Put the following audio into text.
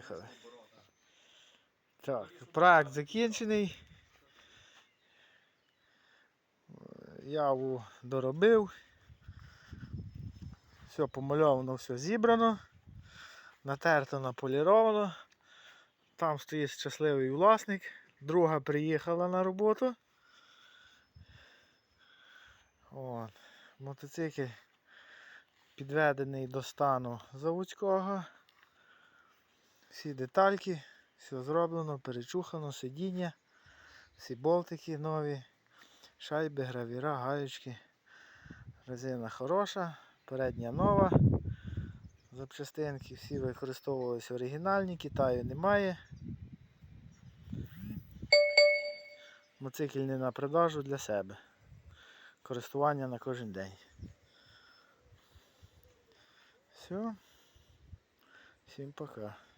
приїхали. Так, проект закінчений. Яву доробив. Все помальовано, все зібрано. Натерто, наполіровано. Там стоїть щасливий власник. Друга приїхала на роботу. От. Мотоцикл підведений до стану заводського. Всі детальки, все зроблено, перечухано, сидіння, всі болтики нові, шайби, гравіра, гаючки. Резина хороша, передня нова. Запчастинки всі використовувалися оригінальні, Китаю немає. Мотоцикл не на продажу для себе. Користування на кожен день. Все. Всім пока.